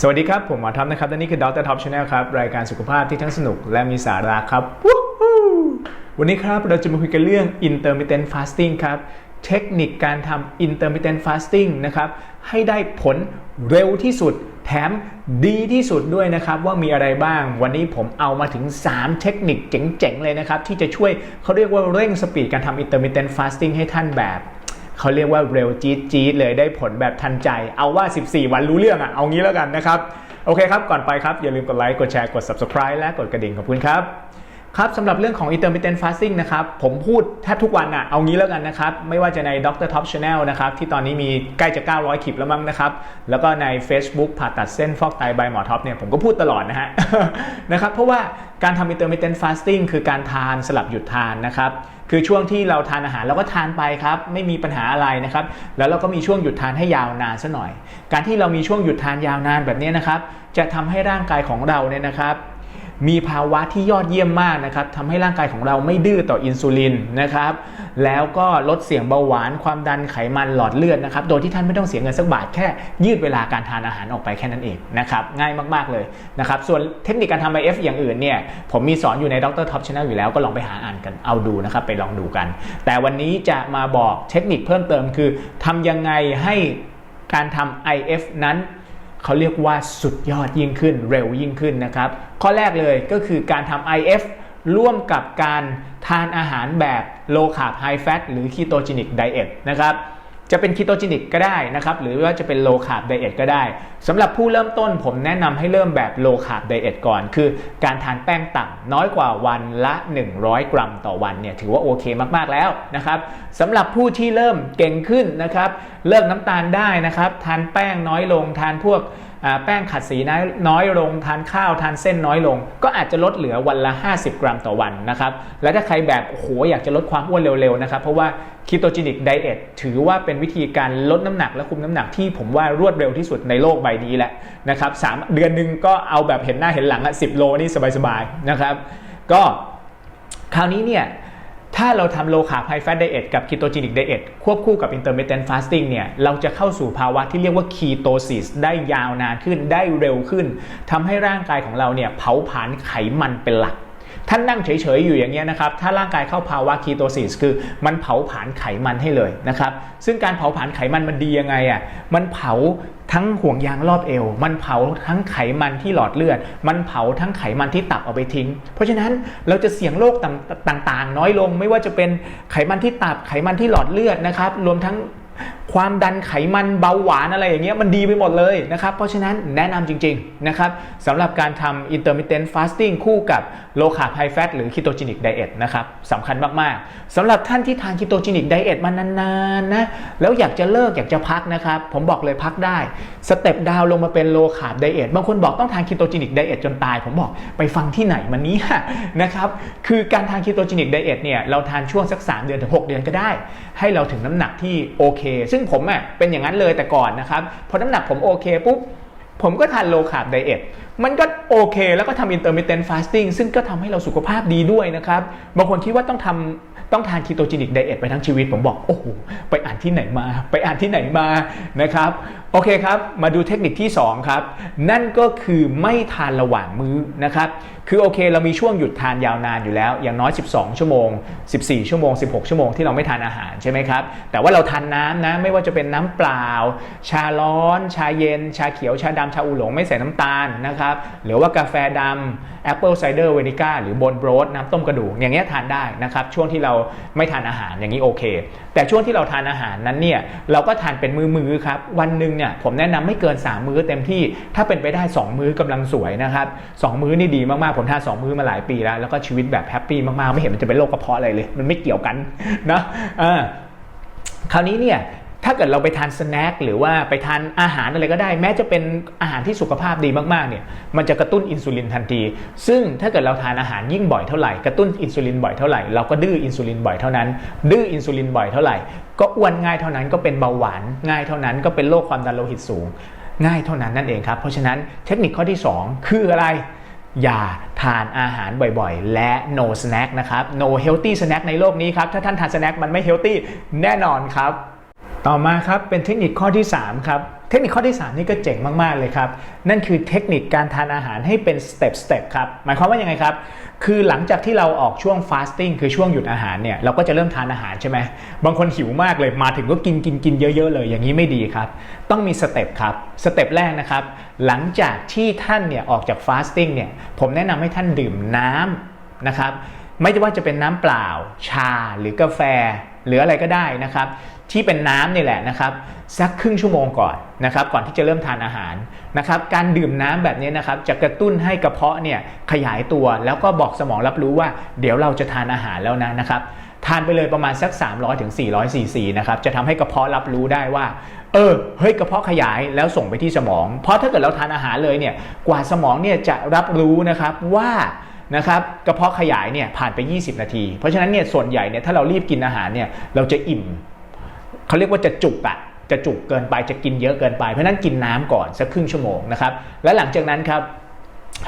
สวัสดีครับ ผมหมอท็อปนะครับและนี่คือดรท็อปชาแนลครับ รายการสุขภาพที่ทั้งสนุกและมีสาระครับ วันนี้ครับเราจะมาคุยกันเรื่อง intermittent fasting ครับ เทคนิคการทำ intermittent fasting นะครับ ให้ได้ผลเร็วที่สุด แถมดีที่สุดด้วยนะครับ ว่ามีอะไรบ้าง วันนี้ผมเอามาถึง 3 เทคนิคเจ๋งๆ เลยนะครับ ที่จะช่วยเขาเรียกว่าเร่งสปีดการทำ intermittent fasting ให้ท่านแบบ เขาเรียกว่าเร็วจี๊ดจี๊ดเลยได้ผลแบบทันใจ เอาว่า 14 วันรู้เรื่องอะเอางี้แล้วกันนะครับ โอเคครับ ก่อนไปครับ อย่าลืมกดไลค์ กดแชร์ กด subscribe และกดกระดิ่งขอบคุณครับ ครับสำหรับเรื่องของ intermittent fasting นะครับ ผมพูดแทบทุกวันอะเอางี้แล้วกันนะครับ ไม่ว่าจะใน Dr. Top Channel นะครับ ที่ตอนนี้มีใกล้จะ 900 คลิปแล้วมั้งนะครับ แล้วก็ใน Facebook ผ่าตัดเส้นฟอกไตบายหมอท็อปเนี่ย ผมก็พูดตลอดนะฮะ นะครับ เพราะว่าการทำ intermittent fasting คือการทานสลับหยุดทานนะครับคือช่วงที่เราทานอาหารเราก็ทานไปครับ ไม่มีปัญหาอะไรนะครับ แล้วเราก็มีช่วงหยุดทานให้ยาวนานซะหน่อย การที่เรามีช่วงหยุดทานยาวนานแบบนี้นะครับ จะทำให้ร่างกายของเราเนี่ยนะครับ มีภาวะที่ยอดเยี่ยมมากนะครับทำให้ร่างกายของเราไม่ดื้อต่ออินซูลินนะครับ แล้วก็ลดเสี่ยงเบาหวานความดันไขมันหลอดเลือดนะครับ โดยที่ท่านไม่ต้องเสียเงินสักบาทแค่ยืดเวลาการทานอาหารออกไปแค่นั้นเองนะครับ ง่ายมากๆเลยนะครับ ส่วนเทคนิคการทำ IF อย่างอื่นเนี่ย ผมมีสอนอยู่ใน Dr. Top Channel อยู่แล้วก็ลองไปหาอ่านกันเอาดูนะครับ ไปลองดูกัน แต่วันนี้จะมาบอกเทคนิคเพิ่มเติมคือทำยังไงให้การทำ IF นั้น เขาเรียกว่าสุดยอดยิ่งขึ้นเร็วยิ่งขึ้นนะครับ ข้อแรกเลยก็คือการทำ IF ร่วมกับการทานอาหารแบบ low carb high fat หรือ ketogenic diet นะครับ จะเป็น ketogenic ก็ได้นะครับหรือว่าจะเป็น low carb diet ก็ได้สำหรับผู้เริ่มต้นผมแนะนำให้เริ่มแบบ low carb diet ก่อน คือการทานแป้งต่ำน้อยกว่าวันละ 100 กรัมต่อวันเนี่ยถือว่าโอเคมากๆแล้วนะครับสำหรับผู้ที่เริ่มเก่งขึ้นนะครับเลิกน้ำตาลได้นะครับทานแป้งน้อยลงทานพวก แป้งขัดสีน้อยลงทานข้าวทานเส้นน้อยลง ก็อาจจะลดเหลือวันละ 50 กรัมต่อวันนะครับและถ้าใครแบบโอ้โหอยากจะลดความอ้วนเร็วๆนะครับเพราะว่า ketogenic diet ถือว่าเป็นวิธีการลดน้ำหนักและคุมน้ำหนักที่ผมว่ารวดเร็วที่สุดในโลกใบนี้แหละนะครับสามเดือนหนึ่งก็เอาแบบเห็นหน้าเห็นหลังอะ10โลนี่สบายๆนะครับก็คราวนี้เนี่ย ถ้าเราทำ low carb high fat diet กับคีโตจินิกไดเอทควบคู่กับอินเตอร์เม t เ n นฟาสติ้งเนี่ยเราจะเข้าสู่ภาวะที่เรียกว่าคีโตซิสได้ยาวนานขึ้นได้เร็วขึ้นทำให้ร่างกายของเราเนี่ยเผาผลาญไขมันเป็นหลัก ท่านนั่งเฉยๆอยู่อย่างเงี้ยนะครับ ถ้าร่างกายเข้าภาวะคีโตซิสคือมันเผาผลาญไขมันให้เลยนะครับ ซึ่งการเผาผลาญไขมันมันดียังไงอะ มันเผาทั้งห่วงยางรอบเอว มันเผาทั้งไขมันที่หลอดเลือด มันเผาทั้งไขมันที่ตับเอาไปทิ้ง เพราะฉะนั้นเราจะเสี่ยงโรคต่างๆ น้อยลง ไม่ว่าจะเป็นไขมันที่ตับ ไขมันที่หลอดเลือดนะครับ รวมทั้ง ความดันไขมันเบาหวานอะไรอย่างเงี้ยมันดีไปหมดเลยนะครับ เพราะฉะนั้นแนะนำจริงๆนะครับสำหรับการทำ intermittent fasting คู่กับ low carb high fat หรือ ketogenic diet นะครับสำคัญมากๆสำหรับท่านที่ทาน ketogenic diet มานานๆนะแล้วอยากจะเลิกอยากจะพักนะครับ ผมบอกเลยพักได้ สเต็ปดาวลงมาเป็น low carb diet บางคนบอกต้องทาน ketogenic diet จนตาย ผมบอกไปฟังที่ไหนมันนี้นะครับคือการทาน ketogenic diet เนี่ยเราทานช่วงสัก 3 เดือนถึง 6 เดือนก็ได้ ให้เราถึงน้ำหนักที่โอเคซึ่งผมอะเป็นอย่างนั้นเลยแต่ก่อนนะครับพอน้ำหนักผมโอเคปุ๊บผมก็ทานโลคาร์บไดเอทมันก็โอเค แล้วก็ทำ intermittent fasting ซึ่งก็ทำให้เราสุขภาพดีด้วยนะครับ บางคนคิดว่าต้องทำต้องทาน ketogenic diet ไปทั้งชีวิต ผมบอก โอ้โห ไปอ่านที่ไหนมา ไปอ่านที่ไหนมานะครับ โอเคครับ มาดูเทคนิคที่ 2 ครับ นั่นก็คือไม่ทานระหว่างมื้อนะครับ คือโอเค เรามีช่วงหยุดทานยาวนานอยู่แล้ว อย่างน้อย 12 ชั่วโมง 14 ชั่วโมง 16 ชั่วโมงที่เราไม่ทานอาหารใช่ไหมครับ แต่ว่าเราทานน้ำนะ ไม่ว่าจะเป็นน้ำเปล่า ชาร้อน ชาเย็น ชาเขียว ชาดำชาอูหลง ไม่ใส่น้ำตาลนะครับหรือว่ากาแฟดำแอปเปิลไซเดอร์เวนิก้าหรือบนโบรดน้ำต้มกระดูกอย่างเงี้ยทานได้นะครับ ช่วงที่เราไม่ทานอาหารอย่างนี้โอเค แต่ช่วงที่เราทานอาหารนั้นเนี่ยเราก็ทานเป็นมือๆครับ วันหนึ่งเนี่ยผมแนะนำไม่เกิน 3 มื้อเต็มที่ถ้าเป็นไปได้ 2 มื้อกำลังสวยนะครับสองมื้อนี่ดีมากๆผมทาน2มื้อมาหลายปีแล้ว แล้วก็ชีวิตแบบแฮปปี้มากๆไม่เห็นมันจะเป็นโรคกระเพาะอะไรเลย มันไม่เกี่ยวกันนะอ่าคราวนี้เนี่ย ถ้าเกิดเราไปทานสแน็คหรือว่าไปทานอาหารอะไรก็ได้ แม้จะเป็นอาหารที่สุขภาพดีมากๆเนี่ยมันจะกระตุ้นอินซูลินทันที ซึ่งถ้าเกิดเราทานอาหารยิ่งบ่อยเท่าไหร่กระตุ้นอินซูลินบ่อยเท่าไหร่เราก็ดื้ออินซูลินบ่อยเท่านั้น ดื้ออินซูลินบ่อยเท่าไหร่ ก็อ้วนง่ายเท่านั้นก็เป็นเบาหวานง่ายเท่านั้นก็เป็นโรคความดันโลหิตสูง ง่ายเท่านั้นนั่นเองครับเพราะฉะนั้นเทคนิคข้อที่ 2 คืออะไรอย่าทานอาหารบ่อยๆ และ no snack นะครับ no healthy snack ในโลกนี้ครับ ถ้าท่านทาน snack มันไม่ healthy แน่นอนครับ ต่อมาครับเป็นเทคนิคข้อที่3ครับเทคนิคข้อที่ 3 นี่ก็เจ๋งมาก ๆ เลยครับ นั่นคือเทคนิคการทานอาหารให้เป็นสเต็ปสเต็ปครับ หมายความว่ายังไงครับ คือหลังจากที่เราออกช่วงฟาสติ้งคือช่วงหยุดอาหารเนี่ย เราก็จะเริ่มทานอาหารใช่ไหม บางคนหิวมากเลยมาถึงก็กินกินกินเยอะ ๆ เลย อย่างนี้ไม่ดีครับ ต้องมีสเต็ปครับ สเต็ปแรกนะครับ หลังจากที่ท่านเนี่ยออกจากฟาสติ้งเนี่ย ผมแนะนำให้ท่านดื่มน้ำนะครับ ไม่ว่าจะเป็นน้ำเปล่า ชาหรือกาแฟหรืออะไรก็ได้นะครับ ที่เป็นน้ำนี่แหละนะครับสักครึ่งชั่วโมงก่อนนะครับก่อนที่จะเริ่มทานอาหารนะครับการดื่มน้ำแบบนี้นะครับจะกระตุ้นให้กระเพาะเนี่ยขยายตัวแล้วก็บอกสมองรับรู้ว่า เดี๋ยวเราจะทานอาหารแล้วนะนะครับทานไปเลยประมาณสัก 300ถึง400ซีซีนะครับจะทำให้กระเพาะรับรู้ได้ว่า เออเฮ้ยกระเพาะขยายแล้วส่งไปที่สมอง เพราะถ้าเกิดเราทานอาหารเลยเนี่ยกว่าสมองเนี่ยจะรับรู้นะครับว่านะครับกระเพาะขยายเนี่ยผ่านไป 20 นาที เพราะฉะนั้นเนี่ยส่วนใหญ่เนี่ยถ้าเรารีบกินอาหารเนี่ยเราจะอิ่ม เขาเรียกว่าจะจุกอะจะจุกเกินไปจะกินเยอะเกินไปเพราะนั้นกินน้ำก่อนสักครึ่งชั่วโมงนะครับและหลังจากนั้นครับ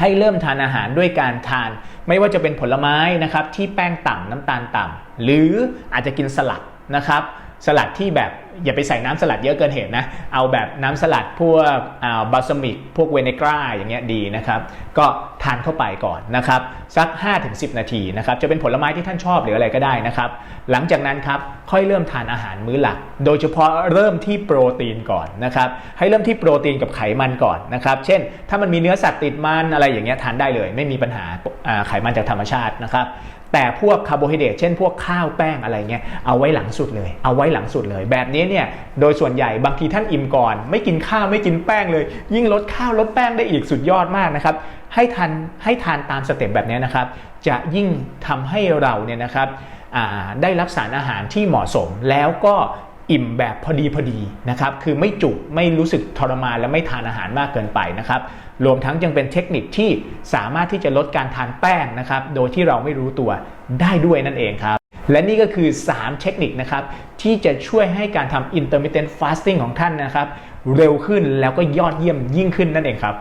ให้เริ่มทานอาหารด้วยการทาน ไม่ว่าจะเป็นผลไม้นะครับที่แป้งต่ำน้ำตาลต่ำหรืออาจจะกินสลัดนะครับ สลัดที่แบบอย่าไปใส่น้ำสลัดเยอะเกินเหตุนะ เอาแบบน้ำสลัดพวกบาสมิก พวกเวเนกราอย่างเงี้ยดีนะครับ ก็ทานเข้าไปก่อนนะครับ สัก 5-10 นาทีนะครับ จะเป็นผลไม้ที่ท่านชอบหรืออะไรก็ได้นะครับ หลังจากนั้นครับ ค่อยเริ่มทานอาหารมื้อหลัก โดยเฉพาะเริ่มที่โปรตีนก่อนนะครับ ให้เริ่มที่โปรตีนกับไขมันก่อนนะครับ เช่น ถ้ามันมีเนื้อสัตว์ติดมันอะไรอย่างเงี้ยทานได้เลย ไม่มีปัญหาไขมันจากธรรมชาตินะครับ แต่พวกคาร์โบไฮเดรตเช่นพวกข้าวแป้งอะไรเงี้ยเอาไว้หลังสุดเลย เอาไว้หลังสุดเลย แบบนี้เนี่ยโดยส่วนใหญ่บางทีท่านอิ่มก่อน ไม่กินข้าวไม่กินแป้งเลย ยิ่งลดข้าวลดแป้งได้อีกสุดยอดมากนะครับให้ทานให้ทานตามสเต็ปแบบนี้นะครับ จะยิ่งทำให้เราเนี่ยนะครับได้รับสารอาหารที่เหมาะสมแล้วก็ อิ่มแบบพอดีพอดีนะครับคือไม่จุกไม่รู้สึกทรมานและไม่ทานอาหารมากเกินไปนะครับรวมทั้งยังเป็นเทคนิคที่สามารถที่จะลดการทานแป้งนะครับโดยที่เราไม่รู้ตัวได้ด้วยนั่นเองครับและนี่ก็คือ 3 เทคนิคนะครับที่จะช่วยให้การทำ intermittent fasting ของท่านนะครับ เร็วขึ้นแล้วก็ยอดเยี่ยมยิ่งขึ้นนั่นเองครับ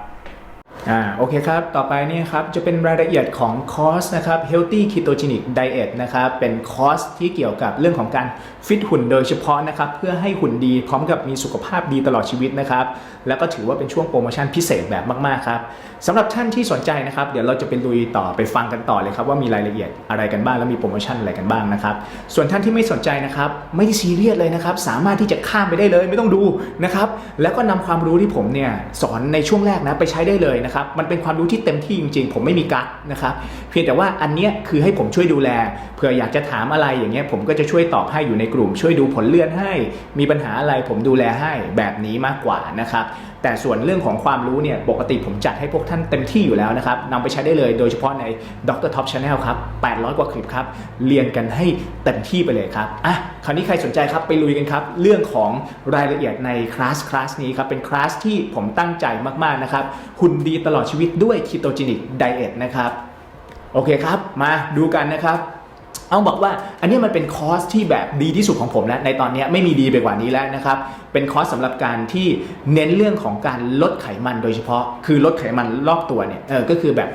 อ่าโอเคครับ ต่อไปเนี่ยครับจะเป็นรายละเอียดของคอร์สนะครับ Healthy Ketogenic Diet นะครับเป็นคอร์สที่เกี่ยวกับเรื่องของการฟิตหุ่นโดยเฉพาะนะครับเพื่อให้หุ่นดีพร้อมกับมีสุขภาพดีตลอดชีวิตนะครับแล้วก็ถือว่าเป็นช่วงโปรโมชั่นพิเศษแบบมาก ๆ ครับ สำหรับท่านที่สนใจนะครับ เดี๋ยวเราจะไปลุยต่อไปฟังกันต่อเลยครับว่ามีรายละเอียดอะไรกันบ้างแล้วมีโปรโมชั่นอะไรกันบ้างนะครับ ส่วนท่านที่ไม่สนใจนะครับ ไม่ได้ซีเรียสเลยนะครับ สามารถที่จะข้ามไปได้เลยไม่ต้องดูนะครับ แล้วก็นำความรู้ที่ผมเนี่ยสอนในช่วงแรกนะไปใช้ได้เลยนะครับ มันเป็นความรู้ที่เต็มที่จริง ๆ ผมไม่มีกั๊กนะครับ เพียงแต่ว่าอันเนี้ยคือให้ผมช่วยดูแลเผื่ออยากจะถามอะไรอย่างเงี้ยผมก็จะช่วยตอบให้อยู่ในกลุ่ม ช่วยดูผลเลื่อดให้ มีปัญหาอะไรผมดูแลให้แบบนี้มากกว่านะครับ แต่ส่วนเรื่องของความรู้เนี่ยปกติผมจัดให้พวกท่านเต็มที่อยู่แล้วนะครับนำไปใช้ได้เลยโดยเฉพาะใน Dr. Top Channel ครับ 800 กว่าคลิปครับ เรียนกันให้เต็มที่ไปเลยครับอะคราวนี้ใครสนใจครับไปลุยกันครับ เรื่องของรายละเอียดในคลาสคลาสนี้ครับ เป็นคลาสที่ผมตั้งใจมาก ๆ นะครับ หุ่นดีตลอดชีวิตด้วย Ketogenic Diet นะครับ โอเคครับ มาดูกันนะครับ เอาบอกว่าอันนี้มันเป็นคอร์สที่แบบดีที่สุดของผมแล้วในตอนนี้ไม่มีดีไปกว่านี้แล้วนะครับ เป็นคอร์สสำหรับการที่เน้นเรื่องของการลดไขมันโดยเฉพาะ คือลดไขมันรอบตัวเนี่ยเออก็คือแบบ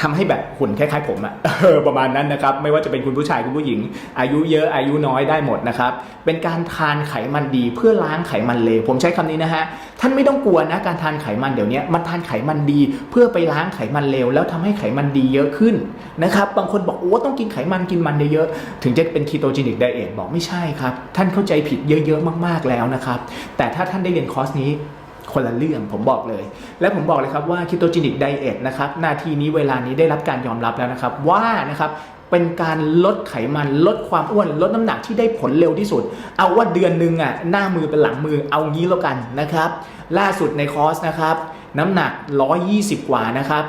ทำให้แบบหุ่นคล้ายๆผมอะออประมาณนั้นนะครับ ไม่ว่าจะเป็นคุณผู้ชายคุณผู้หญิง อายุเยอะอายุน้อยได้หมดนะครับ เป็นการทานไขมันดีเพื่อล้างไขมันเลวผมใช้คำนี้นะฮะท่านไม่ต้องกลัวนะการทานไขมันเดี๋ยวนี้มันทานไขมันดี เพื่อไปล้างไขมันเลวแล้วทำให้ไขมันดีเยอะขึ้นนะครับบางคนบอกโอ้ต้องกินไขมันกินมันเยอะๆถึงจะเป็นคีโตจินิกไดเอทบอกไม่ใช่ครับ ท่านเข้าใจผิดเยอะๆมากๆแล้วนะครับแต่ถ้าท่านได้เรียนคอร์สนี้ คนละเรื่องผมบอกเลย และผมบอกเลยครับว่าคิโตจินิกไดเอทนะครับนาทีนี้เวลานี้ได้รับการยอมรับแล้วนะครับว่านะครับเป็นการลดไขมันลดความอ้วน ลดน้ำหนักที่ได้ผลเร็วที่สุด เอาว่าเดือนหนึ่งอะหน้ามือเป็นหลังมือเอางี้แล้วกันนะครับ ล่าสุดในคอร์สนะครับ น้ำหนัก 120 กว่านะครับ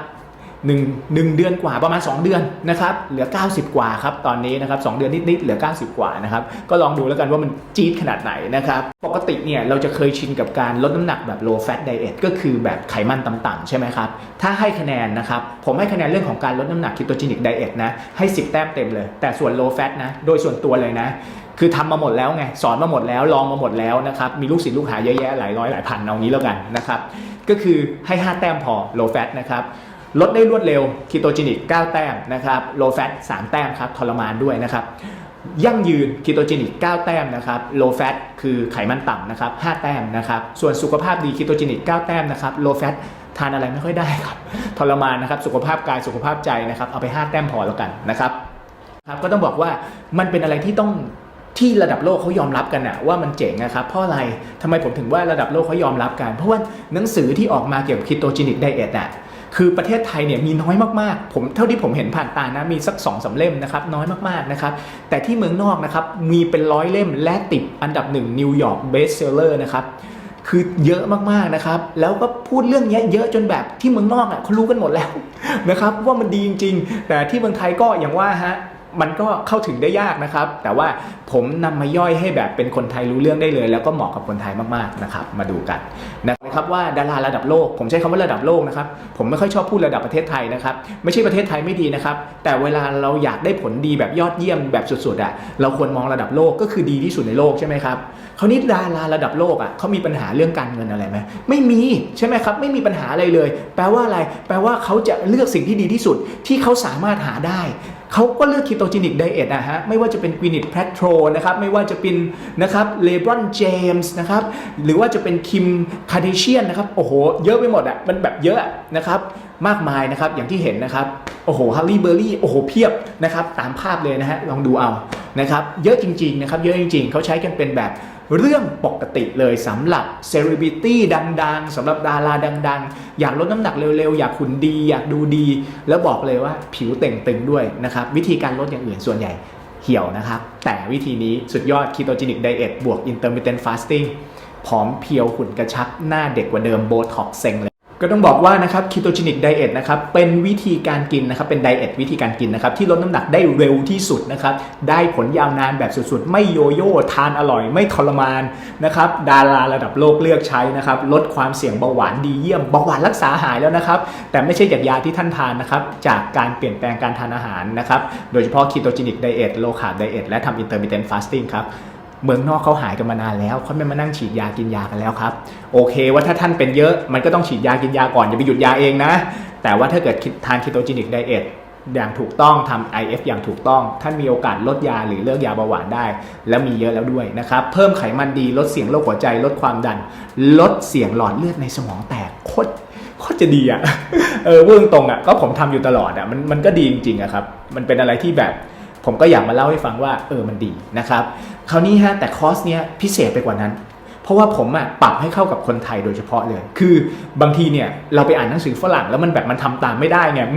หนึ่งหนึ่งเดือนกว่าประมาณ 2 เดือนนะครับเหลือ 90 กว่าครับตอนนี้นะครับ2เดือนนิดๆเหลือ 90 กว่านะครับก็ลองดูแล้วกันว่ามันจี๊ดขนาดไหนนะครับปกติเนี่ยเราจะเคยชินกับการลดน้ำหนักแบบ low fat diet ก็คือแบบไขมันต่ำๆใช่ไหมครับถ้าให้คะแนนนะครับผมให้คะแนนเรื่องของการลดน้ำหนัก ketogenic diet นะให้ 10 แต้มเต็มเลย แต่ส่วน low fat นะโดยส่วนตัวเลยนะคือทำมาหมดแล้วไงสอนมาหมดแล้วลองมาหมดแล้วนะครับมีลูกศิษย์ลูกหาเยอะแยะหลายร้อยหลายพันเอางี้แล้วกันนะครับก็คือให้ 5 แต้มพอ low fat นะครับ ลดได้รวดเร็วคีโตจินิก 9 แต้มนะครับ low fat 3แต้มครับทรมานด้วยนะครับยั่งยืนคีโตเจนิก 9 แต้มนะครับ low fat คือไขมันต่ำนะครับ 5 แต้มนะครับ ส่วนสุขภาพดีคีโตเจนิก 9 แต้มนะครับ low fat ทานอะไรไม่ค่อยได้ครับทรมานนะครับ สุขภาพกายสุขภาพใจนะครับ เอาไป 5 แต้มพอแล้วกันนะครับครับก็ต้องบอกว่ามันเป็นอะไรที่ต้องที่ระดับโลกเขายอมรับกันนะว่ามันเจ๋งนะครับเพราะอะไรทำไมผมถึงว่าระดับโลกเขายอมรับกัน เพราะว่าหนังสือที่ออกมาเกี่ยวกับคีโตจินิกไดเอทน่ะ คือประเทศไทยเนี่ยมีน้อยมากๆ ผมเท่าที่ผมเห็นผ่านตานะมีสัก2อสาเล่มนะครับน้อยมากๆนะครับแต่ที่เมืองนอกนะครับมีเป็นร้อยเล่มและติดอันดับหนึ่งนิวยอร์กเบสเซลเลอร์นะครับคือเยอะมากๆนะครับ แล้วก็พูดเรื่องนี้เยอะจนแบบที่เมืองนอกอะเขารู้กันหมดแล้วนะครับว่ามันดีจริง ๆ แต่ที่เมืองไทยก็อย่างว่าฮะ มันก็เข้าถึงได้ยากนะครับ แต่ว่าผมนำมาย่อยให้แบบเป็นคนไทยรู้เรื่องได้เลย แล้วก็เหมาะกับคนไทยมากๆนะครับ มาดูกันนะครับว่าดาราระดับโลก ผมใช้คำว่าระดับโลกนะครับ ผมไม่ค่อยชอบพูดระดับประเทศไทยนะครับ ไม่ใช่ประเทศไทยไม่ดีนะครับ แต่เวลาเราอยากได้ผลดีแบบยอดเยี่ยมแบบสุดๆอะเราควรมองระดับโลกก็คือดีที่สุดในโลกใช่ไหมครับคราวนี้ดาราระดับโลกอะเขามีปัญหาเรื่องการเงินอะไรไหมไม่มีใช่ไหมครับ ไม่มีปัญหาอะไรเลย แปลว่าอะไร แปลว่าเขาจะเลือกสิ่งที่ดีที่สุดที่เขาสามารถหาได้ เขาก็เลือกคีโตจินิกไดเอทนะฮะไม่ว่าจะเป็นกวินิตแพทโรนะครับไม่ว่าจะเป็นนะครับเลบรอนเจมส์นะครับหรือว่าจะเป็นคิมคาเดเชียนนะครับโอ้โหเยอะไปหมดอะมันแบบเยอะนะครับมากมายนะครับอย่างที่เห็นนะครับโอ้โหฮัลลี่เบอร์รี่โอ้โหเพียบนะครับตามภาพเลยนะฮะลองดูเอานะครับเยอะจริงๆนะครับเยอะจริงๆ เขาใช้กันเป็นแบบ เรื่องปกติเลยสำหรับเซเลบริตี้ดังๆสำหรับดาราดัง ๆ อยากลดน้ำหนักเร็วๆ อยากขุนดี อยากดูดี แล้วบอกเลยว่าผิวเต่งตึงด้วยนะครับ วิธีการลดอย่างอื่นส่วนใหญ่เหี่ยวนะครับ แต่วิธีนี้สุดยอดคีโตจินิกไดเอทบวกอินเตอร์มิเตนฟาสติ้งผอมเพรียวหุ่นกระชับหน้าเด็กกว่าเดิมโบท็อกเซ็งเลย ก็ต้องบอกว่านะครับ ketogenic diet นะครับเป็นวิธีการกินนะครับเป็นไดเอทวิธีการกินนะครับที่ลดน้ำหนักได้เร็วที่สุดนะครับได้ผลยาวนานแบบสุดๆ ไม่โยโย่ทานอร่อย ไม่ทรมานนะครับดาราระดับโลกเลือกใช้นะครับลดความเสี่ยงเบาหวานดีเยี่ยมเบาหวานรักษาหายแล้วนะครับแต่ไม่ใช่จากยาที่ท่านทานนะครับจากการเปลี่ยนแปลงการทานอาหารนะครับโดยเฉพาะ ketogenic diet low carb diet และทำ intermittent fasting ครับ เมืองนอกเขาหายกันมานานแล้วเขาไม่มานั่งฉีดยากินยากันแล้วครับโอเค ว่าถ้าท่านเป็นเยอะมันก็ต้องฉีดยากินยาก่อนอย่าไปหยุดยาเองนะ แต่ว่าถ้าเกิดทานคีโตจินิกไดเอทอย่างถูกต้องทำ IF อย่างถูกต้อง ท่านมีโอกาสลดยาหรือเลิกยาเบาหวานได้ แล้วมีเยอะแล้วด้วยนะครับ เพิ่มไขมันดีลดเสี่ยงโรคหัวใจ ลดความดัน ลดเสี่ยงหลอดเลือดในสมองแตกโคตรโคตรจะดีอะเออพูดตรงอะก็ผมทำอยู่ตลอดอะมันมันก็ดีจริงๆอะครับ มันเป็นอะไรที่แบบ ผมก็อยากมาเล่าให้ฟังว่า เออมันดีนะครับ คราวนี้ฮะแต่คอร์สเนี้ยพิเศษไปกว่านั้น เพราะว่าผมอะปรับให้เข้ากับคนไทยโดยเฉพาะเลย คือบางทีเนี่ยเราไปอ่านหนังสือฝรั่งแล้วมันแบบมันทำตามไม่ได้เนี่ย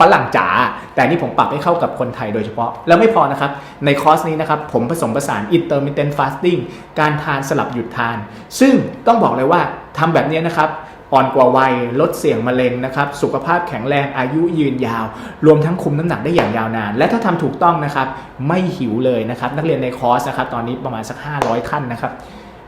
ฝรั่งจ๋าแต่นี่ผมปรับให้เข้ากับคนไทยโดยเฉพาะ แล้วไม่พอนะครับ ในคอร์สนี้นะครับผมผสมผสาน intermittent fasting การทานสลับหยุดทาน ซึ่งต้องบอกเลยว่าทำแบบเนี้ยนะครับ อ่อนกว่าวัย ลดเสี่ยงมะเร็งนะครับ สุขภาพแข็งแรงอายุยืนยาว รวมทั้งคุมน้ำหนักได้อย่างยาวนาน และถ้าทำถูกต้องนะครับ ไม่หิวเลยนะครับ นักเรียนในคอร์สนะครับ ตอนนี้ประมาณสัก 500 ขั้นนะครับ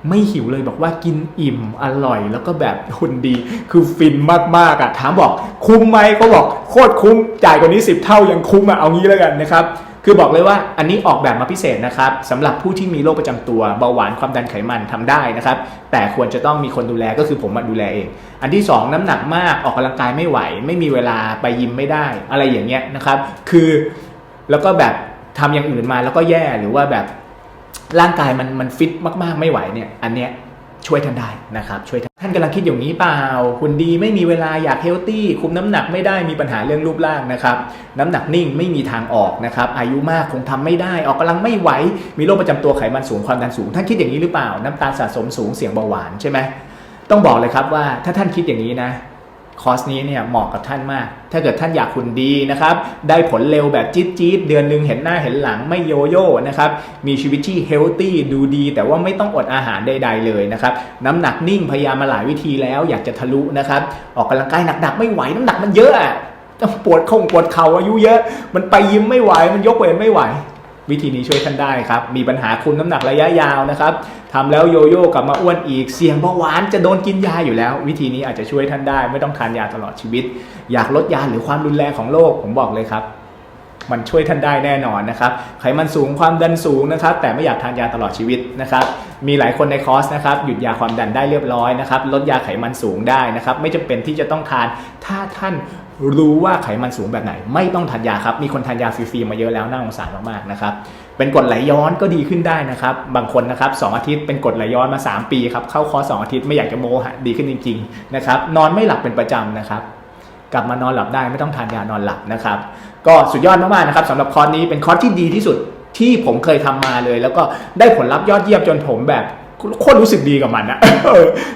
ไม่หิวเลยบอกว่ากินอิ่มอร่อยแล้วก็แบบหุ่นดี คือฟินมากๆอะถามบอกคุ้มไหมก็บอกโคตรคุ้มจ่ายกว่านี้ 10 เท่ายังคุ้มอะเอางี้แล้วกันนะครับ คือบอกเลยว่าอันนี้ออกแบบมาพิเศษนะครับสำหรับผู้ที่มีโรคประจำตัวเบาหวานความดันไขมันทำได้นะครับ แต่ควรจะต้องมีคนดูแลก็คือผมมาดูแลเอง อันที่ 2 น้ำหนักมากออกกำลังกายไม่ไหว ไม่มีเวลาไปยิมไม่ได้ อะไรอย่างเงี้ยนะครับ คือแล้วก็แบบทำอย่างอื่นมาแล้วก็แย่หรือว่าแบบร่างกายมันมันฟิตมากๆไม่ไหวเนี่ยอันเนี้ย ช่วยท่านได้นะครับช่วยท่านท่านกำลังคิดอย่างนี้เปล่า คุณดีไม่มีเวลาอยากเฮลตี้คุมน้ำหนักไม่ได้มีปัญหาเรื่องรูปร่างนะครับน้ำหนักนิ่งไม่มีทางออกนะครับอายุมากคงทำไม่ได้ ออกกำลังไม่ไหวมีโรคประจำตัวไขมันสูงความดันสูง ท่านคิดอย่างนี้หรือเปล่า น้ำตาลสะสมสูงเสี่ยงเบาหวานใช่ไหมต้องบอกเลยครับว่าถ้าท่านคิดอย่างนี้นะ คอร์สนี้เนี่ยเหมาะกับท่านมาก ถ้าเกิดท่านอยากหุ่นดีนะครับ ได้ผลเร็วแบบจี๊ดจี๊ดเดือนหนึ่งเห็นหน้าเห็นหลังไม่โยโย่นะครับ มีชีวิตที่เฮลตี้ดูดี แต่ว่าไม่ต้องอดอาหารใดๆเลยนะครับ น้ำหนักนิ่งพยายามมาหลายวิธีแล้วอยากจะทะลุนะครับ ออกกำลังกายหนักๆไม่ไหวน้ำหนักมันเยอะปวดคงปวดเข่าอายุเยอะ มันไปยิมไม่ไหวมันยกเวทไม่ไหว วิธีนี้ช่วยท่านได้ครับ มีปัญหาคุมน้ำหนักระยะยาวนะครับทำแล้วโยโย่กลับมาอ้วนอีก เสี่ยงเบาหวานจะโดนกินยาอยู่แล้ว วิธีนี้อาจจะช่วยท่านได้ ไม่ต้องทานยาตลอดชีวิต อยากลดยาหรือความรุนแรงของโรคผมบอกเลยครับ มันช่วยท่านได้แน่นอนนะครับไขมันสูงความดันสูงนะครับ แต่ไม่อยากทานยาตลอดชีวิตนะครับมีหลายคนในคอร์สนะครับหยุดยาความดันได้เรียบร้อยนะครับลดยาไขมันสูงได้นะครับไม่จำเป็นที่จะต้องทานถ้าท่านรู้ว่าไขมันสูงแบบไหน ไม่ต้องทานยาครับ มีคนทานยาฟรีๆมาเยอะแล้วน่าสงสารมากๆนะครับเป็นกดไหลย้อนก็ดีขึ้นได้นะครับ บางคนนะครับสองอาทิตย์เป็นกดไหลย้อนมา 3 ปีครับเข้าคอร์สสองอาทิตย์ไม่อยากจะโมหะดีขึ้นจริงๆนะครับนอนไม่หลับเป็นประจำนะครับ กลับมานอนหลับได้ไม่ต้องทานยานอนหลับนะครับ ก็สุดยอดมากๆนะครับสำหรับคอร์สนี้เป็นคอร์สที่ดีที่สุดที่ผมเคยทำมาเลย แล้วก็ได้ผลลัพธ์ยอดเยี่ยมจนผมแบบ โคตรรู้สึกดีกับมันนะ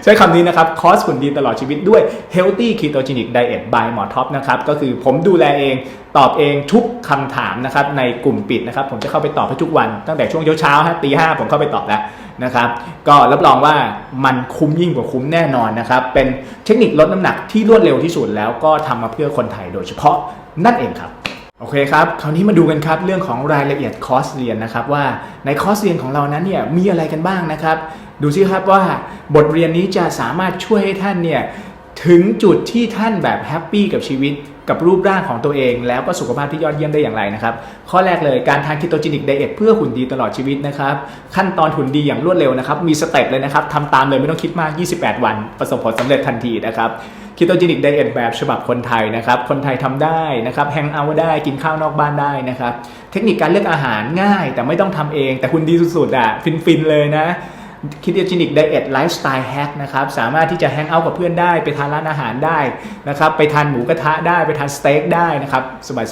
ใช้คำนี้นะครับ คอสหุ่นดีตลอดชีวิตด้วย Healthy Ketogenic Diet by หมอท็อปนะครับ ก็คือผมดูแลเองตอบเองทุกคำถามนะครับในกลุ่มปิดนะครับ ผมจะเข้าไปตอบให้ทุกวัน ตั้งแต่ช่วงเช้าๆฮะตีห้าผมเข้าไปตอบแล้วนะครับ ก็รับรองว่ามันคุ้มยิ่งกว่าคุ้มแน่นอนนะครับ เป็นเทคนิคลดน้ำหนักที่รวดเร็วที่สุดแล้วก็ทำมาเพื่อคนไทยโดยเฉพาะนั่นเองครับ โอเคครับ คราวนี้มาดูกันครับเรื่องของรายละเอียดคอร์สเรียนนะครับว่าในคอร์สเรียนของเรานั้นเนี่ยมีอะไรกันบ้างนะครับ ดูสิครับว่าบทเรียนนี้จะสามารถช่วยให้ท่านเนี่ยถึงจุดที่ท่านแบบแฮปปี้กับชีวิตกับรูปร่างของตัวเอง แล้วก็สุขภาพที่ยอดเยี่ยมได้อย่างไรนะครับข้อแรกเลยการทานคีโตจินิกไดเอทเพื่อหุ่นดีตลอดชีวิตนะครับขั้นตอนหุ่นดีอย่างรวดเร็วนะครับมีสเต็ปเลยนะครับทำตามเลยไม่ต้องคิดมาก 28 วัน ประสบผลสำเร็จทันทีนะครับ คีโตจินิกไดเอทแบบฉบับคนไทยนะครับ คนไทยทำได้นะครับแฮงเอาท์ได้กินข้าวนอกบ้านได้นะครับ เทคนิคการเลือกอาหารง่าย แต่ไม่ต้องทำเอง แต่คุณดีสุดๆอะฟินๆเลยนะ คิดเจินิกไดเอทไลฟ์สไตล์แฮกนะครับสามารถที่จะแฮงเอาท์กับเพื่อนได้ ไปทานร้านอาหารได้นะครับไปทานหมูกระทะได้ไปทานสเต็กได้นะครับ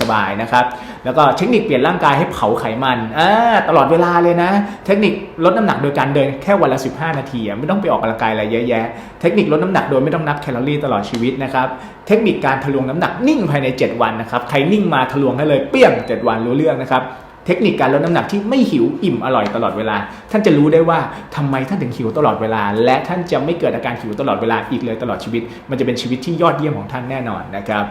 สบายๆนะครับแล้วก็เทคนิคเปลี่ยนร่างกายให้เผาไขมันอ่าตลอดเวลาเลยนะ เทคนิคลดน้ำหนักโดยการเดินแค่วันละ 15 นาที ไม่ต้องไปออกกำลังกายอะไรเยอะแยะ เทคนิคลดน้ำหนักโดยไม่ต้องนับแคลอรี่ตลอดชีวิตนะครับเทคนิคการทะลวงน้ำหนักนิ่งภายใน 7 วันนะครับใครนิ่งมาทะลวงให้เลยเปี้ยง 7 วันรู้เรื่องนะครับ เทคนิคการลดน้ำหนักที่ไม่หิวอิ่มอร่อยตลอดเวลา ท่านจะรู้ได้ว่าทำไมท่านถึงหิวตลอดเวลา และท่านจะไม่เกิดอาการหิวตลอดเวลาอีกเลยตลอดชีวิต มันจะเป็นชีวิตที่ยอดเยี่ยมของท่านแน่นอนนะครับ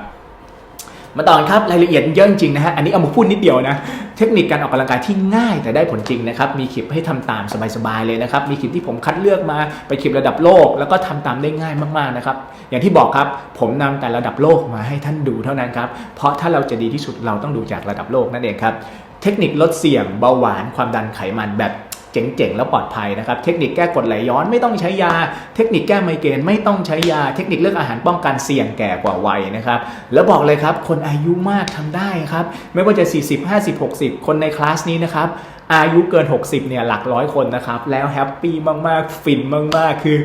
มาต่อครับรายละเอียดเยอะจริงนะฮะอันนี้เอามาพูดนิดเดียวนะเทคนิคการออกกำลังกายที่ง่ายแต่ได้ผลจริงนะครับมีคลิปให้ทำตามสบายๆเลยนะครับมีคลิปที่ผมคัดเลือกมาไปคลิประดับโลก แล้วก็ทำตามได้ง่ายมากๆนะครับอย่างที่บอกครับผมนำแต่ระดับโลกมาให้ท่านดูเท่านั้นครับเพราะถ้าเราจะดีที่สุดเราต้องดูจากระดับโลกนั่นเองครับ เทคนิคลดเสี่ยงเบาหวานความดันไขมันแบบเจ๋งๆ แล้วปลอดภัยนะครับ เทคนิคแก้กดไหลย้อนไม่ต้องใช้ยา เทคนิคแก้ไมเกรนไม่ต้องใช้ยา เทคนิคเลือกอาหารป้องกันเสี่ยงแก่กว่าวัยนะครับ แล้วบอกเลยครับ คนอายุมากทำได้ครับ ไม่ว่าจะ 40 50 60 คนในคลาสนี้นะครับ อายุเกิน 60 เนี่ยหลักร้อยคนนะครับ แล้วแฮปปี้มากๆ ฟินมากๆ คือ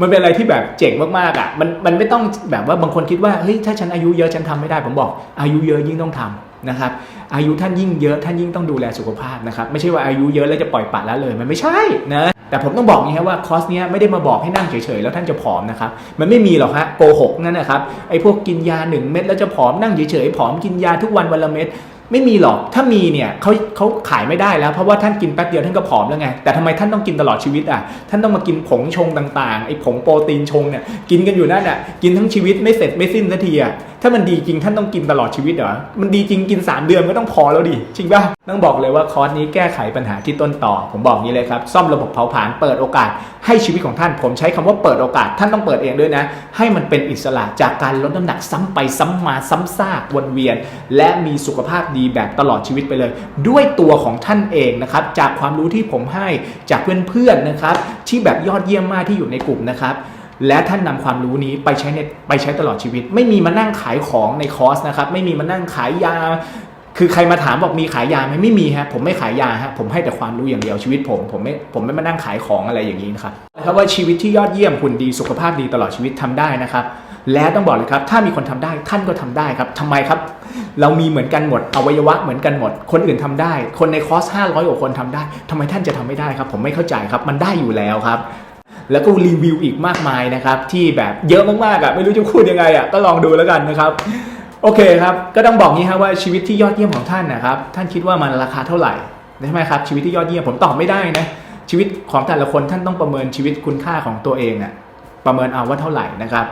มันเป็นอะไรที่แบบเจ๋งมากๆอะ มันมันไม่ต้องแบบว่าบางคนคิดว่าเฮ้ยถ้าฉันอายุเยอะฉันทำไม่ได้ผมบอก อายุเยอะยิ่งต้องทำ นะครับอายุท่านยิ่งเยอะท่านยิ่งต้องดูแลสุขภาพนะครับไม่ใช่ว่าอายุเยอะแล้วจะปล่อยปละละเลยมันไม่ใช่นะแต่ผมต้องบอกนี้ครับว่าคอร์สเนี้ยไม่ได้มาบอกให้นั่งเฉยๆแล้วท่านจะผอมนะครับมันไม่มีหรอกฮะโกหกนั่นนะครับไอ้พวกกินยา 1 เม็ดแล้วจะผอมนั่งเฉยๆผอมกินยาทุกวันวันละเม็ดไม่มีหรอกถ้ามีเนี่ยเขาเขาขายไม่ได้แล้ว เพราะว่าท่านกินแป๊บเดียวท่านก็ผอมแล้วไง แต่ทำไมท่านต้องกินตลอดชีวิตอะท่านต้องมากินผงชงต่างๆไอ้ผงโปรตีนชงเนี่ยกินกันอยู่นั่นอะกินทั้งชีวิตไม่เสร็จไม่สิ้นสักทีอะถ้ามันดีจริงท่านต้องกินตลอดชีวิตเหรอ มันดีจริงกิน 3 เดือนก็ต้องพอแล้วดิ จริงป่ะ ต้องบอกเลยว่าคอร์สนี้แก้ไขปัญหาที่ต้นต่อ ผมบอกนี้เลยครับ ซ่อมระบบเผาผลาญเปิดโอกาส ให้ชีวิตของท่าน ผมใช้คำว่าเปิดโอกาส ท่านต้องเปิดเองด้วยนะ ให้มันเป็นอิสระจากการลดน้ำหนักซ้ำไปซ้ำมาซ้ำซากวนเวียน และมีสุขภาพดีแบบตลอดชีวิตไปเลย ด้วยตัวของท่านเองนะครับ จากความรู้ที่ผมให้ จากเพื่อนๆนะครับ ที่แบบยอดเยี่ยมมากที่อยู่ในกลุ่มนะครับ และท่านนำความรู้นี้ไปใช้ในไปใช้ตลอดชีวิต ไม่มีมานั่งขายของในคอร์สนะครับ ไม่มีมานั่งขายยา คือใครมาถามบอกมีขายยาไหมไม่มีฮะผมไม่ขายยาฮะผมให้แต่ความรู้อย่างเดียวชีวิตผมผมไม่ผมไม่มานั่งขายของอะไรอย่างนี้นะครับนะครับว่าชีวิตที่ยอดเยี่ยมหุ่นดีสุขภาพดีตลอดชีวิตทำได้นะครับ และต้องบอกเลยครับ ถ้ามีคนทำได้ท่านก็ทำได้ครับทำไมครับเรามีเหมือนกันหมดอวัยวะเหมือนกันหมด คนอื่นทำได้ คนในคอร์ส500กว่าคนทำได้ทำไมท่านจะทำไม่ได้ครับ ผมไม่เข้าใจครับมันได้อยู่แล้วครับ แล้วก็รีวิวอีกมากมายนะครับที่แบบเยอะมากๆอะไม่รู้จะพูดยังไงอะก็ลองดูแล้วกันนะครับโอเคครับก็ต้องบอกนี้ครับว่าชีวิตที่ยอดเยี่ยมของท่านนะครับท่านคิดว่ามันราคาเท่าไหร่ใช่ไหมครับชีวิตที่ยอดเยี่ยมผมตอบไม่ได้นะชีวิตของแต่ละคนท่านต้องประเมินชีวิตคุณค่าของตัวเองอะประเมินเอาว่าเท่าไหร่นะครับ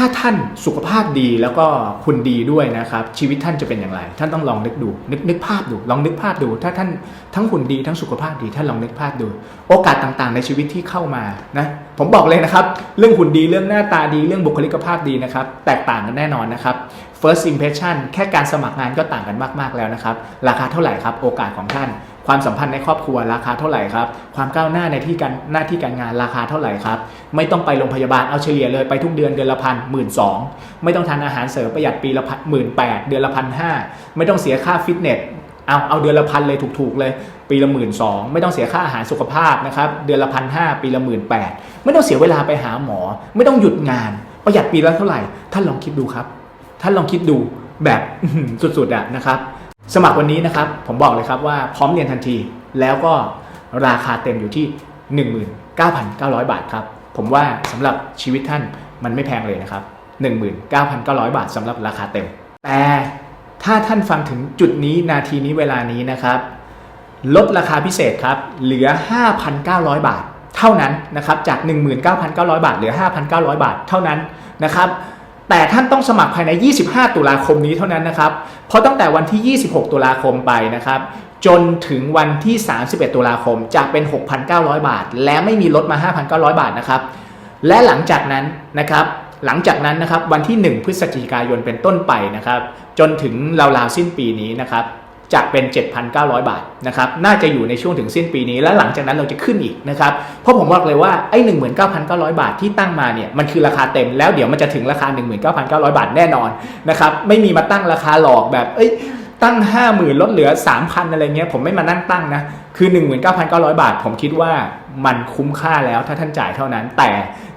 ถ้าท่านสุขภาพดีแล้วก็คุณดีด้วยนะครับ ชีวิตท่านจะเป็นอย่างไร ท่านต้องลองนึกดูนึกนึกภาพดู ลองนึกภาพดู ถ้าท่านทั้งหุ่นดีทั้งสุขภาพดีท่านลองนึกภาพดู โอกาสต่างๆ ในชีวิตที่เข้ามานะผมบอกเลยนะครับ เรื่องหุ่นดีเรื่องหน้าตาดีเรื่องบุคลิกภาพดีนะครับ แตกต่างกันแน่นอนนะครับ first impression แค่การสมัครงานก็ต่างกันมากๆแล้วนะครับ ราคาเท่าไหร่ครับ โอกาสของท่าน ความสัมพันธ์ในครอบครัวราคาเท่าไหร่ครับ ความก้าวหน้าในที่การหน้าที่การงานราคาเท่าไหร่ครับ ไม่ต้องไปโรงพยาบาลเอาเฉลี่ยเลยไปทุกเดือนเดือนละพันหมื่นสองไม่ต้องทานอาหารเสริมประหยัดปีละพันหมื่นแปดเดือนละพันห้าไม่ต้องเสียค่าฟิตเนสเอาเอาเดือนละพันเลยถูกๆเลย ปีละหมื่นสองไม่ต้องเสียค่าอาหารสุขภาพนะครับเดือนละพันห้าปีละหมื่นแปดไม่ต้องเสียเวลาไปหาหมอ ไม่ต้องหยุดงาน ประหยัดปีละเท่าไหร่ท่านลองคิดดูครับ ท่านลองคิดดูแบบสุดๆอะนะครับ สมัครวันนี้นะครับ ผมบอกเลยครับว่าพร้อมเรียนทันที แล้วก็ราคาเต็มอยู่ที่ 19,900 บาทครับ ผมว่าสำหรับชีวิตท่านมันไม่แพงเลยนะครับ 19,900 บาทสำหรับราคาเต็ม แต่ถ้าท่านฟังถึงจุดนี้นาทีนี้เวลานี้นะครับ ลดราคาพิเศษครับ เหลือ 5,900 บาท เท่านั้นนะครับ จาก 19,900 บาท เหลือ 5,900 บาท เท่านั้นนะครับ แต่ท่านต้องสมัครภายใน 25 ตุลาคมนี้เท่านั้นนะครับ เพราะตั้งแต่วันที่ 26 ตุลาคมไปนะครับ จนถึงวันที่ 31 ตุลาคมจะเป็น 6,900 บาท และไม่มีลดมา 5,900 บาทนะครับ และหลังจากนั้นนะครับ หลังจากนั้นนะครับวันที่ 1 พฤศจิกายนเป็นต้นไปนะครับ จนถึงราวๆสิ้นปีนี้นะครับ จะเป็น 7,900 บาทนะครับน่าจะอยู่ในช่วงถึงสิ้นปีนี้ และหลังจากนั้นเราจะขึ้นอีกนะครับเพราะผมบอกเลยว่าไอ้ 19,900 บาทที่ตั้งมาเนี่ยมันคือราคาเต็มแล้วเดี๋ยวมันจะถึงราคา 19,900 บาทแน่นอนนะครับไม่มีมาตั้งราคาหลอกแบบเอ้ยตั้ง 50,000 ลดเหลือ 3,000 อะไรเงี้ยผมไม่มานั่งตั้งนะคือ 19,900 บาท ผมคิดว่า มันคุ้มค่าแล้วถ้าท่านจ่ายเท่านั้น แต่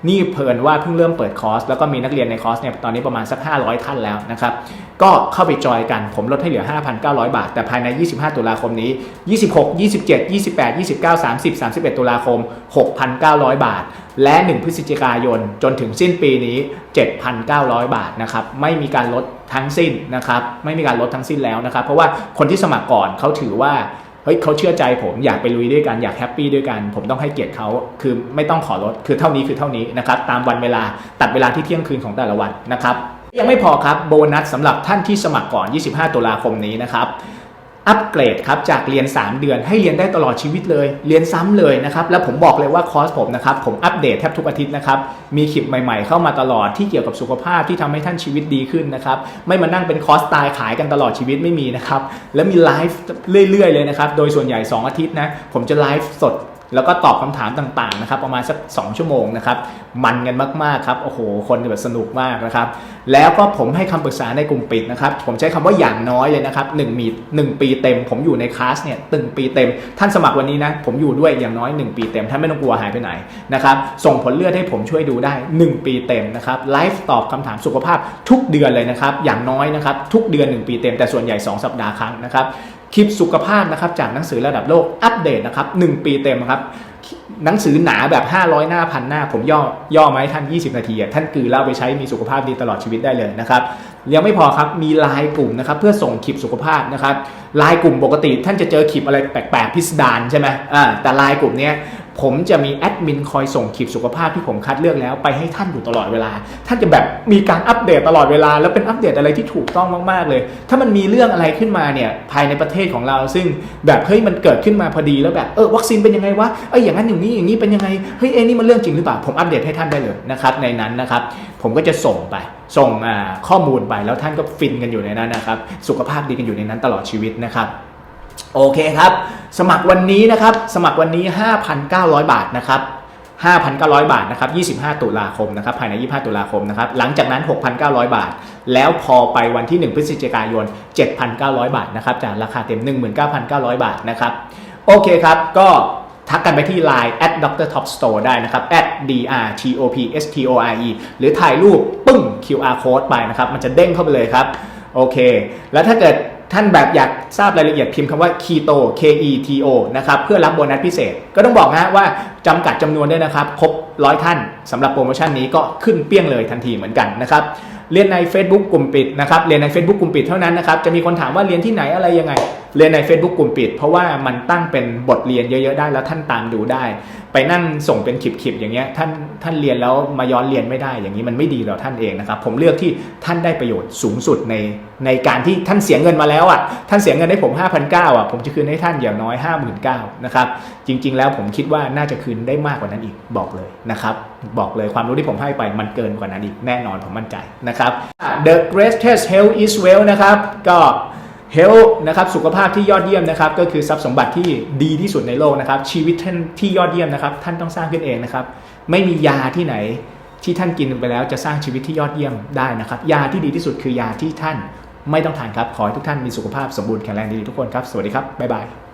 นี่เพลินว่าเพิ่งเริ่มเปิดคอร์สแล้วก็มีนักเรียนในคอร์สเนี่ยตอนนี้ประมาณสัก 500 ท่านแล้วนะครับก็เข้าไปจอยกันผมลดให้เหลือ 5,900 บาท แต่ภายใน 25 ตุลาคมนี้ 26 27 28 29 30 31 ตุลาคม 6,900 บาท และ 1 พฤศจิกายนจนถึงสิ้นปีนี้ 7,900 บาทนะครับไม่มีการลดทั้งสิ้นนะครับไม่มีการลดทั้งสิ้นแล้วนะครับ เพราะว่าคนที่สมัครก่อนเขาถือว่า เฮ้ยเขาเชื่อใจผมอยากไปลุยด้วยกันอยากแฮปปี้ด้วยกัน ผมต้องให้เกียรติเขาคือไม่ต้องขอลดคือเท่านี้คือเท่านี้นะครับตามวันเวลาตัดเวลาที่เที่ยงคืนของแต่ละวันนะครับยังไม่พอครับโบนัสสำหรับท่านที่สมัครก่อน 25 ตุลาคมนี้นะครับ อัปเกรดครับจากเรียน 3 เดือนให้เรียนได้ตลอดชีวิตเลย เรียนซ้ำเลยนะครับ แล้วผมบอกเลยว่าคอร์สผมนะครับ ผมอัปเดตแทบทุกอาทิตย์นะครับ มีคลิปใหม่ๆ เข้ามาตลอดที่เกี่ยวกับสุขภาพที่ทำให้ท่านชีวิตดีขึ้นนะครับ ไม่มานั่งเป็นคอร์สตายขายกันตลอดชีวิตไม่มีนะครับ แล้วมีไลฟ์เรื่อยๆเลยนะครับ โดยส่วนใหญ่ 2 อาทิตย์นะ ผมจะไลฟ์สด แล้วก็ตอบคำถามต่างๆนะครับประมาณสัก 2 ชั่วโมงนะครับมันกันมากๆครับโอ้โหคนแบบสนุกมากนะครับแล้วก็ผมให้คำปรึกษาในกลุ่มปิดนะครับผมใช้คำว่าอย่างน้อยเลยนะครับ1มี1ปีเต็ม ผมอยู่ในคลาสเนี่ยตึงปีเต็ม ท่านสมัครวันนี้นะผมอยู่ด้วยอย่างน้อย 1 ปีเต็มท่านไม่ต้องกลัวหายไปไหนนะครับส่งผลเลือดให้ผมช่วยดูได้ 1 ปีเต็มนะครับไลฟ์ตอบคำถามสุขภาพทุกเดือนเลยนะครับอย่างน้อยนะครับทุกเดือน 1 ปีเต็มแต่ส่วนใหญ่ 2 สัปดาห์ครั้งนะครับ คลิปสุขภาพนะครับจากหนังสือระดับโลกอัปเดตนะครับ1ปีเต็มครับหนังสือหนาแบบ 500 หน้าพันหน้า ผมย่อย่อมาให้ท่าน 20 นาทีอะท่านกือเล่าไปใช้มีสุขภาพดีตลอดชีวิตได้เลยนะครับยังไม่พอครับมีไลน์กลุ่มนะครับเพื่อส่งคลิปสุขภาพนะครับไลน์กลุ่มปกติ ท่านจะเจอคลิปอะไรแปลกๆพิสดารใช่ไหมอ่าแต่ไลน์กลุ่มเนี้ย ผมจะมีแอดมินคอยส่งคลิปสุขภาพที่ผมคัดเลือกแล้วไปให้ท่านอยู่ตลอดเวลา ท่านจะแบบมีการอัปเดตตลอดเวลา แล้วเป็นอัปเดตอะไรที่ถูกต้องมากๆเลย ถ้ามันมีเรื่องอะไรขึ้นมาเนี่ยภายในประเทศของเรา ซึ่งแบบเฮ้ยมันเกิดขึ้นมาพอดีแล้วแบบเออวัคซีนเป็นยังไงวะเอ้ยอย่างนั้นอย่างนี้อย่างนี้เป็นยังไงเฮ้ยเอ้นี่มันเรื่องจริงหรือเปล่าผมอัปเดตให้ท่านได้เลยนะครับในนั้นนะครับผมก็จะส่งไปส่งอ่าข้อมูลไปแล้วท่านก็ฟินกันอยู่ในนั้นนะครับ สุขภาพดีกันอยู่ในนั้นตลอดชีวิตนะครับ โอเคครับ สมัครวันนี้นะครับ สมัครวันนี้ 5,900 บาทนะครับ5,900 บาทนะครับ 25 ตุลาคมนะครับ ภายใน 25 ตุลาคมนะครับ หลังจากนั้น 6,900 บาท แล้วพอไปวันที่ 1 พฤศจิกายน 7,900 บาทนะครับ จากราคาเต็ม 19,900 บาทนะครับ โอเคครับ ก็ทักกันไปที่ Line at Dr. Top Store ได้นะครับ at d r t o p s t o r e หรือถ่ายรูปปึ้ง QR code ไปนะครับ มันจะเด้งเข้าไปเลยครับ โอเค แล้วถ้าเกิด ท่านแบบอยากทราบรายละเอียดพิมพ์คำว่า keto k e t o นะครับเพื่อรับโบนัสพิเศษ ก็ต้องบอกนะว่าจำกัดจำนวนด้วยนะครับ ครบร้อยท่านสำหรับโปรโมชั่นนี้ก็ขึ้นเปี้ยงเลยทันทีเหมือนกันนะครับ เรียนใน Facebook กลุ่มปิดนะครับเรียนใน Facebook กลุ่มปิดเท่านั้นนะครับจะมีคนถามว่าเรียนที่ไหนอะไรยังไง เรียนใน Facebook กลุ่มปิด เพราะว่ามันตั้งเป็นบทเรียนเยอะ ๆ ได้แล้วท่านตามดูได้ ไปนั่งส่งเป็นคลิปๆอย่างเงี้ยท่านท่านเรียนแล้วมาย้อนเรียนไม่ได้อย่างนี้มันไม่ดีต่อท่านเองนะครับผมเลือกที่ท่านได้ประโยชน์สูงสุดในในการที่ท่านเสียเงินมาแล้วอะท่านเสียเงินให้ผม 5,900อะผมจะคืนให้ท่านอย่างน้อย 59,000นะครับจริง ๆ แล้วผมคิดว่าน่าจะคืนได้มากกว่านั้นอีกบอกเลยนะครับ บอกเลยความรู้ที่ผมให้ไปมันเกินกว่านั้นอีกแน่นอนผมมั่นใจนะครับ The greatest health is wealth นะครับ ก็เฮลนะครับสุขภาพที่ยอดเยี่ยมนะครับ ก็คือทรัพย์สมบัติที่ดีที่สุดในโลกนะครับ ชีวิตท่านที่ยอดเยี่ยมนะครับ ท่านต้องสร้างขึ้นเองนะครับ ไม่มียาที่ไหนที่ท่านกินไปแล้วจะสร้างชีวิตที่ยอดเยี่ยมได้นะครับ ยาที่ดีที่สุดคือยาที่ท่านไม่ต้องทานครับ ขอให้ทุกท่านมีสุขภาพสมบูรณ์แข็งแรงดีทุกคนครับ สวัสดีครับ บ๊ายบาย